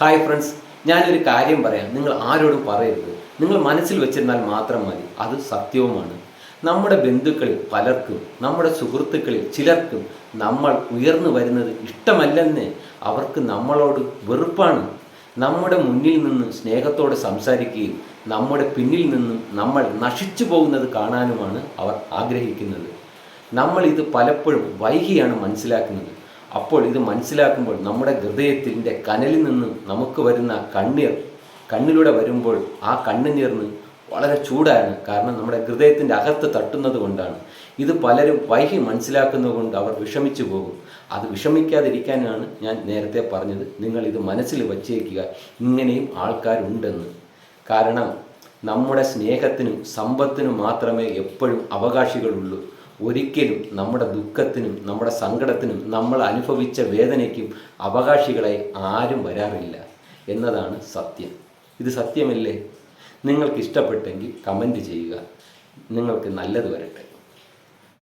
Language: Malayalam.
ഹായ് ഫ്രണ്ട്സ് ഞാനൊരു കാര്യം പറയാം. നിങ്ങൾ ആരോടും പറയരുത്. നിങ്ങൾ മനസ്സിൽ വെച്ചിരുന്നാൽ മാത്രം മതി. അത് സത്യവുമാണ്. നമ്മുടെ ബന്ധുക്കളിൽ പലർക്കും നമ്മുടെ സുഹൃത്തുക്കളിൽ ചിലർക്കും നമ്മൾ ഉയർന്നു വരുന്നത് ഇഷ്ടമല്ലെന്ന് അവർക്ക് നമ്മളോട് വെറുപ്പാണ്. നമ്മുടെ മുന്നിൽ നിന്ന് സ്നേഹത്തോടെ സംസാരിക്കുകയും നമ്മുടെ പിന്നിൽ നിന്നും നമ്മൾ നശിച്ചു പോകുന്നത് കാണാനുമാണ് അവർ ആഗ്രഹിക്കുന്നത്. നമ്മൾ ഇത് പലപ്പോഴും വൈകിയാണ് മനസ്സിലാക്കുന്നത്. അപ്പോൾ ഇത് മനസ്സിലാക്കുമ്പോൾ നമ്മുടെ ഹൃദയത്തിന്റെ കനലിൽ നിന്ന് നമുക്ക് വരുന്ന കണ്ണീർ കണ്ണിലൂടെ വരുമ്പോൾ ആ കണ്ണുനീർന്ന് വളരെ ചൂടാണ്. കാരണം നമ്മുടെ ഹൃദയത്തിന്റെ അകത്ത് തട്ടുന്നത് കൊണ്ടാണ്. ഇത് പലരും വൈകി മനസ്സിലാക്കുന്നത് കൊണ്ട് അവർ വിഷമിച്ചു പോകും. അത് വിഷമിക്കാതിരിക്കാനാണ് ഞാൻ നേരത്തെ പറഞ്ഞത്. നിങ്ങൾ ഇത് മനസ്സിൽ വച്ചേക്കുക. ഇങ്ങനെയും ആൾക്കാരുണ്ടെന്ന്. കാരണം നമ്മുടെ സ്നേഹത്തിനും സമ്പത്തിനും മാത്രമേ എപ്പോഴും അവകാശികളുള്ളൂ. ഒരിക്കലും നമ്മുടെ ദുഃഖത്തിനും നമ്മുടെ സങ്കടത്തിനും നമ്മൾ അനുഭവിച്ച വേദനയ്ക്കും അവകാശികളെ ആരും വരാറില്ല എന്നതാണ് സത്യം. ഇത് സത്യമല്ലേ? നിങ്ങൾക്ക് ഇഷ്ടപ്പെട്ടെങ്കിൽ കമന്റ് ചെയ്യുക. നിങ്ങൾക്ക് നല്ലത് വരട്ടെ.